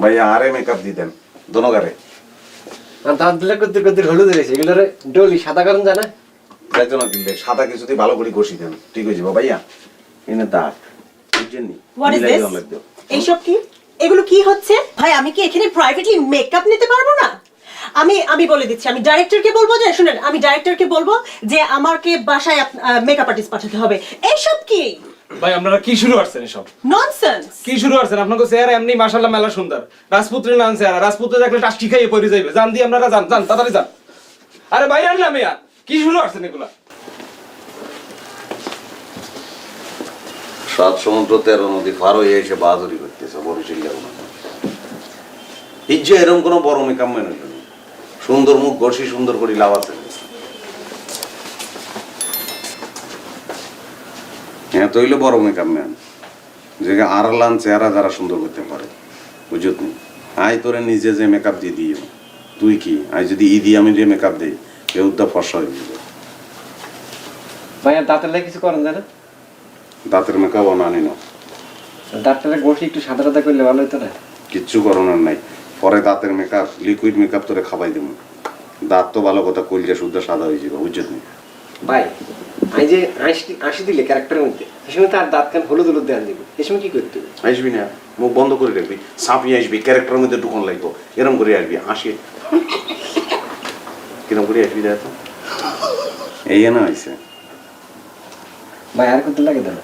ভাইয়া আরে মেকআপ দিতেন দোনোগারে আর দাঁত দিলে করতে করতে হলুদ রয়েছে এগুলোরে ডলি সাদা কারণ জানা যাইতো না কিনলে সাদা কিছুতে ভালো করে ঘষি দেন ঠিক ভাইয়া এনে দাগ। এইসব কি এগুলো কি হচ্ছে ভাই আমি কি এখানে প্রাইভেটলি মেকআপ নিতে পারব না? আমি আমি বলে দিচ্ছি আমি ডাইরেক্টরকে বলব যে শুনেন আমি ডাইরেক্টরকে বলব যে আমাকে বাসায় মেকআপ আর্টিস্ট পাঠাতে হবে। এইসব কি? ভাই আপনারা কি শুরু করছেন এসব? ননসেন্স কি শুরু করছেন? আপনাকে চেহারা এমনি মাশাল্লাহ মেলা সুন্দর। রাজপুত্রের নাম চেহারা রাজপুত্র দেখলে টাস্টি খাইয়ে পড়ে যাইবে। জান দিয়ে আপনারা যান যান তাড়াতাড়ি যান। আরে বাইরে না মিয়া কি শুরু করছেন এগুলা? সাত সমুদ্র তেরো নদী পার হয়ে এসে বাহাদুরি করতেছে বড় চিল্লা ইজ্জে এরকম কোনো বড় মেকআপ মেনে নেই সুন্দর মুখ ঘষি সুন্দর করে লাভ আছে হ্যাঁ তো হইলে বড় মেকআপ ম্যান যে আরলান চেহারা যারা সুন্দর করতে পারে। বুঝত নি? আই তোরে নিজে যে মেকআপ দিয়ে দিও। তুই কি? আই যদি ই দিয়ে আমি যে মেকআপ দিই কেউ তো ফসা হয়ে যাবে। ভাই আর দাঁতের লাগে কিছু করেন জানা দাঁতের মেকআপ আনি না। দাঁতটা বসে একটু সাদা সাদা করলে ভালো হতো না? কিচ্ছু করোনার নাই। পরে দাঁতের মেকআপ লিকুইড মেকআপ তোরে খাবাই দেবো দাঁত তো ভালো কথা কইলে শুদ্ধ সাদা হয়ে যাবে বুঝছিস নি? ভাই আমি যে হাসি দিলে ক্যারেক্টারের মধ্যে সে সময় তার দাঁত কান হলুদ হলুদ দেন দিব এ সময় কি করতে হবে? আসবি না মুখ বন্ধ করে রাখবি। সাপিয়ে আসবি ক্যারেক্টারের মধ্যে ঢুকন লাগবো। এরম করে আসবি আসি। কিরম করে আসবি দেখ। এই না হয়েছে ভাই আর করতে লাগে দাঁড়া